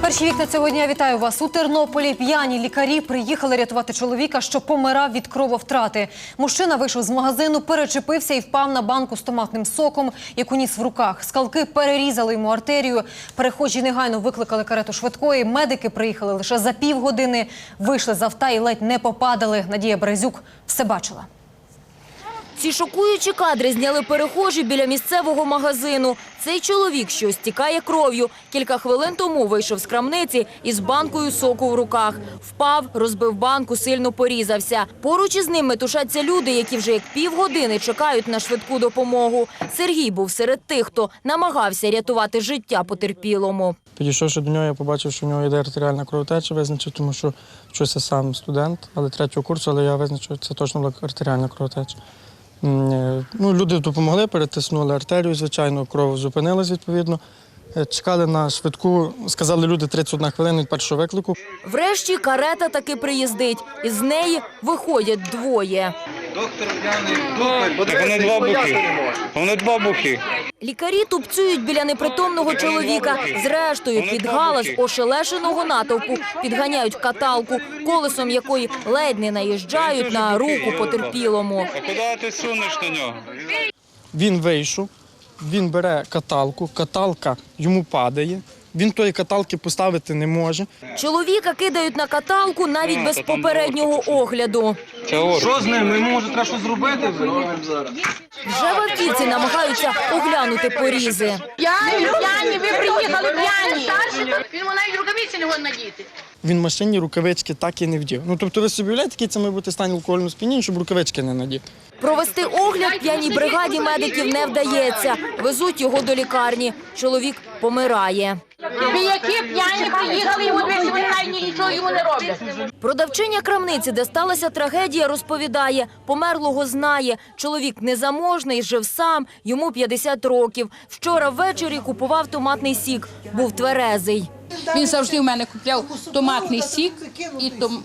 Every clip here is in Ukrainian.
Перші вікна цього дня вітаю вас. У Тернополі п'яні лікарі приїхали рятувати чоловіка, що помирав від крововтрати. Мужчина вийшов з магазину, перечепився і впав на банку з томатним соком, яку ніс в руках. Скалки перерізали йому артерію. Перехожі негайно викликали карету швидкої. Медики приїхали лише за півгодини. Вийшли з авто і ледь не попадали. Надія Березюк все бачила. Ці шокуючі кадри зняли перехожі біля місцевого магазину. Цей чоловік, що стікає кров'ю, кілька хвилин тому вийшов з крамниці із банкою соку в руках. Впав, розбив банку, сильно порізався. Поруч із ним метушаться люди, які вже як півгодини чекають на швидку допомогу. Сергій був серед тих, хто намагався рятувати життя потерпілому. Підійшовши до нього, я побачив, що в нього йде артеріальна кровотеча, визначив, тому що вчуся сам студент, але третього курсу, але я визначив, це точно була артеріальна кровотеча. Е, Ну, люди допомогли, перетиснули артерію, звичайно, кров зупинилась відповідно. Е, Чекали на швидку, сказали люди 31 хвилина від першого виклику. Врешті карета таки приїздить. Із неї виходять двоє. Доктор дупель, вони два бухи. Вони два бухи. Лікарі тупцюють біля непритомного чоловіка. Зрештою, під галас ошелешеного натовпу підганяють каталку, колесом якої ледь не наїжджають на руку потерпілому. А куди ти сунеш на нього? Він вийшов, він бере каталку, каталка йому падає. Він тої каталки поставити не може. Чоловіка кидають на каталку навіть без попереднього огляду. Що з ним? Ми може треба щось зробити? Вже в автівці намагаються оглянути порізи. П'яні, п'яні, ви приїхали п'яні. Він навіть рукавиці не надіти. Він в машині рукавички так і не вдів. Ну тобто ви собі уявляєте, який це має бути стан алкогольного сп'яніння, щоб рукавички не надів. Провести огляд п'яній бригаді медиків не вдається. Везуть його до лікарні. Чоловік помирає. Ви п'яні приїхали, йому вони нічого йому не роблять. Продавчиня крамниці, де сталася трагедія, розповідає, померлого знає. Чоловік незаможний, жив сам, йому 50 років. Вчора ввечері купував томатний сік. Був тверезий. Він завжди в мене купляв томатний сік і том...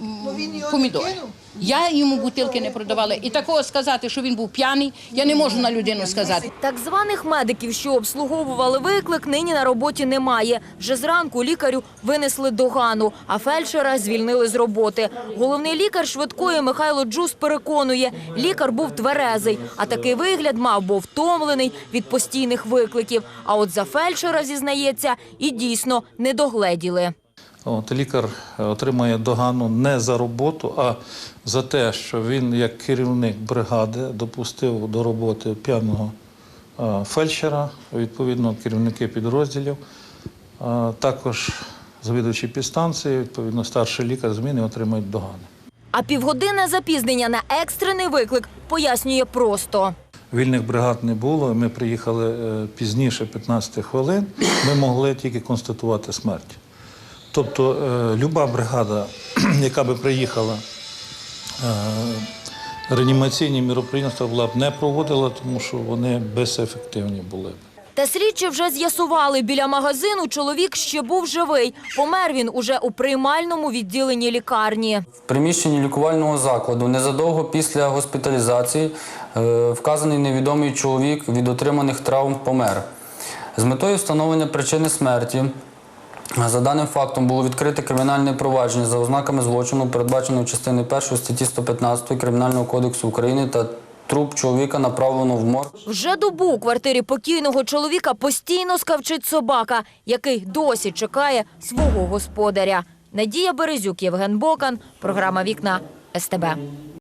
помідори. Я йому бутилки не продавала. І такого сказати, що він був п'яний, я не можу на людину сказати. Так званих медиків, що обслуговували виклик, нині на роботі немає. Вже зранку лікарю винесли догану, а фельдшера звільнили з роботи. Головний лікар швидкої Михайло Джус переконує, лікар був тверезий, а такий вигляд мав, бо втомлений від постійних викликів. А от за фельдшера, зізнається, і дійсно не догледіли. От, лікар е, отримує догану не за роботу, а за те, що він, як керівник бригади, допустив до роботи п'яного е, фельдшера, відповідно, керівники підрозділів, а також завідувачі підстанції, відповідно, старший лікар зміни отримують догани. А півгодинне запізнення на екстрений виклик пояснює просто. Вільних бригад не було. Ми приїхали е, пізніше 15 хвилин. Ми могли тільки констатувати смерть. Тобто, е, люба бригада, яка би приїхала, е, реанімаційні міроприємства була б не проводила, тому що вони безефективні були б. Та слідчі вже з'ясували, біля магазину чоловік ще був живий. Помер він уже у приймальному відділенні лікарні. В приміщенні лікувального закладу незадовго після госпіталізації е, вказаний невідомий чоловік від отриманих травм помер. З метою встановлення причини смерті за даним фактом було відкрите кримінальне провадження за ознаками злочину, передбаченого частиною 1 статті 115 Кримінального кодексу України та труп чоловіка направлено в морг. Вже добу у квартирі покійного чоловіка постійно скавчить собака, який досі чекає свого господаря. Надія Березюк, Євген Бокан, програма Вікна СТБ.